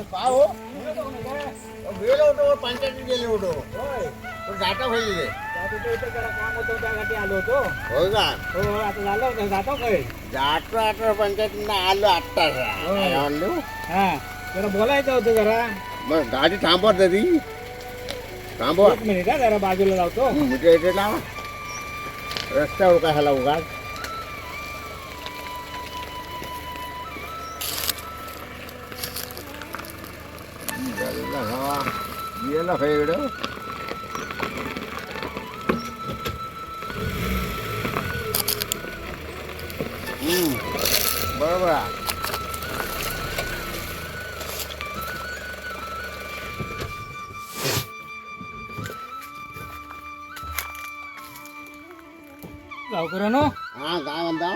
हा पाहो गेलो होतो पंचायतीत गेलो होतो. पण जाता त्यासाठी आलो होतो. हो का? हो आता झालं होतं जातो काय जातो आता पंचायतीनं आलो आत्ताच हो. काय म्हणलो? हा जरा बोलायचं होतं जरा. मग गाडी थांबव तरी. थांबव. मिनिट हा जरा बाजूला लावतो म्हणजे इथे लावा. रस्त्यावर कशाला उगाच? गेला का इकडं हम्म, बरोबर आहे. गावकऱ्यानो हा काय म्हणता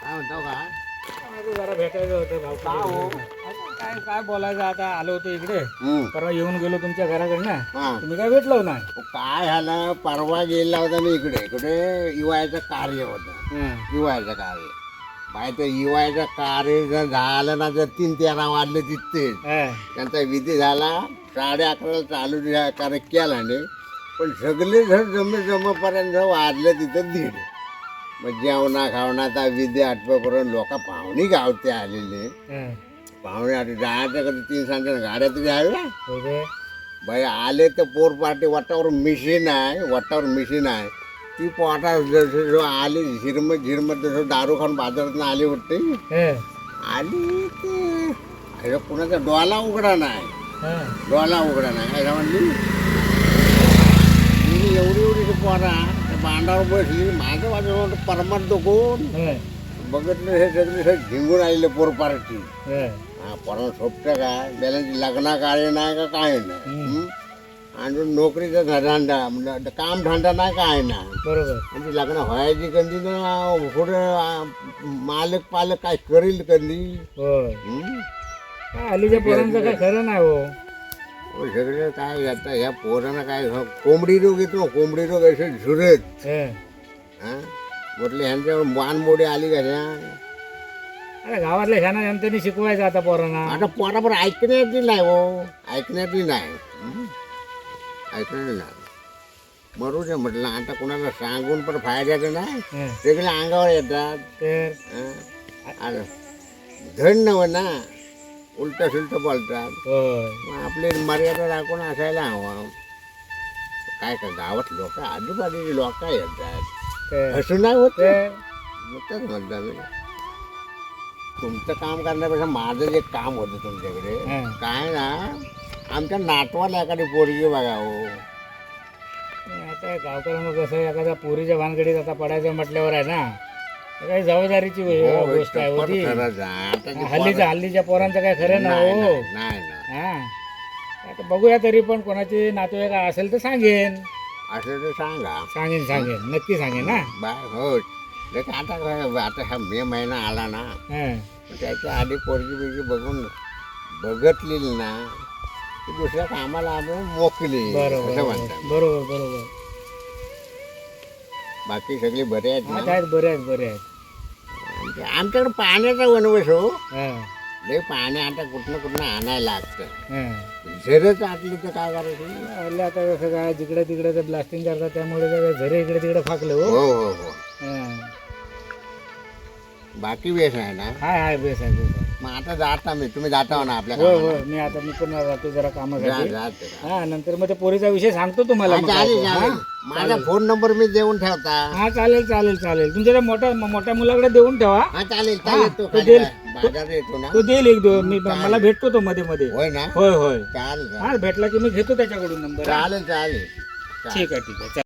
काय म्हणतो का माझं जरा भेटायचं होतं का? भाऊ काय काय बोलायचं आता आलो होतो इकडे परवा येऊन गेलो तुमच्या घराकडनं हा. तुम्ही काय भेटलो नाही काय झालं? परवा गेला होता मी इकडे. इकडे युवायचं कार्य होतं. हं. युवायचं कार्य. बाय ते युवायचं कार्य जर झालं ना जर तीन तेरा वाजले तिथेच हं. त्यांचा विधी झाला. साडे अकराला चालू कार्य केला नाही. पण सगळे जण जमे जमेपर्यंत वाजले तिथं दीड. मग जेवणा खावणाचा विधी आठवेपर्यंत लोक पाहुणी गावते आलेले. पाहुणे आठ जायचं कधी तीन सांगता गाड्या तरी हव्या हो. बाई आले तर पोर पार्टी वाटावर मिशीन आहे वाटावर मिशीन आहे ती पोटा जसं जो आली झिरमत झिरमत जसं दारू खाऊन बाजारात आली वाटते हं. आली ते कुणाचा डोला उघडा नाही हं. डोला उघडा नाही म्हणली एवढी एवढी पोरा बांधावर बसली माझं माझं परमात कोण? हं. बघितलं हे सगळे सगळे झिंगून आलेले पोर पार्टी. हं. परवा सोपतं काय त्याला लग्ना काळे नाही का काय नाही? आणि नोकरीचा धंदा म्हणजे काम धंदा नाही काय नाही बरोबर. म्हणजे लग्न व्हायची कधी ना पुढं मालक पालक काय करील कधी हल्लीच्या पोरांचं काय खरं नाही हो, सगळे काय आता ह्या पोरांना काय हो, कोंबडी रोग येतो कोंबडी रोग असे झुरत. हं. हा? म्हटलं ह्यांच्यावर मानमोडी आली कशा अरे गावातल्या ह्याना जनतेने शिकवायचं आता पोरांना. आता पोराबर ऐकण्याची नाही हो ऐकण्याची नाही. हं? ऐकण्याची नाही. मरू दे म्हटलं आता कोणाला सांगून पण फायद्याचं नाही. हं. सगळे अंगावर येतात. हं? धन नव ना. उलट सुलट बोलतात. मग आपली मर्यादा राखून असायला हवं. काय का गावात लोक आजूबाजूचे लोक येतात? हसू नाही होत तेच म्हणता मी. तुमचं काम करण्यापेक्षा माझं जे काम होतं तुमच्याकडे. काय ना आमच्या नातवाला एखादी पोरगी बघा हो. आता गावकऱ्यांना कसं एखाद्या पोरीच्या भानगडीत आता पडायचं म्हटल्यावर आहे ना काही जबाबदारीची गो- गोष्ट आहे हो, होती. आता ते हल्लीच्या हल्लीच्या पोरांचं काय खरं नाही हो. नाही, नाही ना हा. आता बघूया तरी पण कोणाची नातेवाईक असेल तर सांगेन. असं तर सांगा. सांगेन सांगेन. नक्की सांगेन ना. बाय हो. आता काय, आता हा मे महिना आला ना. हं. त्याच्या आधी पोरगी बिरगी बघून बघतलेली ना ती दुसऱ्या कामाला आपण मोकली. बरोबर असं म्हणतात. बरोबर बरोबर. बाकी सगळे बरे आहेत हा ना आहेत बरे आहेत बरे आहेत. आमच्या- आमच्याकडे पाण्याचा वनवस हो. लय पाणी आता कुठनं कुठनं आणायला लागतं हं. झरच आटली तर काय करायचं आता कसं काय जिकडे तिकडे ब्लास्टिंग करतात त्यामुळे झरे इकडे तिकडे फाकले हो हो हो हो हं. बाकी वेस आहे ना? हाय हाय बेस आहे बेस आहे. मग आता जाता मी तुम्ही जाता हो ना आपल्या होय कामाला? होय मी आता मी पण जातो जरा कामासाठी. जाते हा नंतर मग ते पोरीचा विषय सांगतो तुम्हाला मग काय चालेल ते. चालेल हा? माझा फोन नंबर मी देऊन ठेवता. हा चालेल चालेल चालेल. तुमच्या त्या मोठ्या मोठ्या मुलाकडे देऊन ठेवा. हा चालेल चालेल तो देईल. येतो ना? तो देईल एक दिवस. मी मला भेटतो तो मध्ये मध्ये. होय ना? होय होय. चालेल. हा भेटला की मी घेतो त्याच्याकडून नंबर. चालेल चालेल. ठीक आहे ठीक आहे.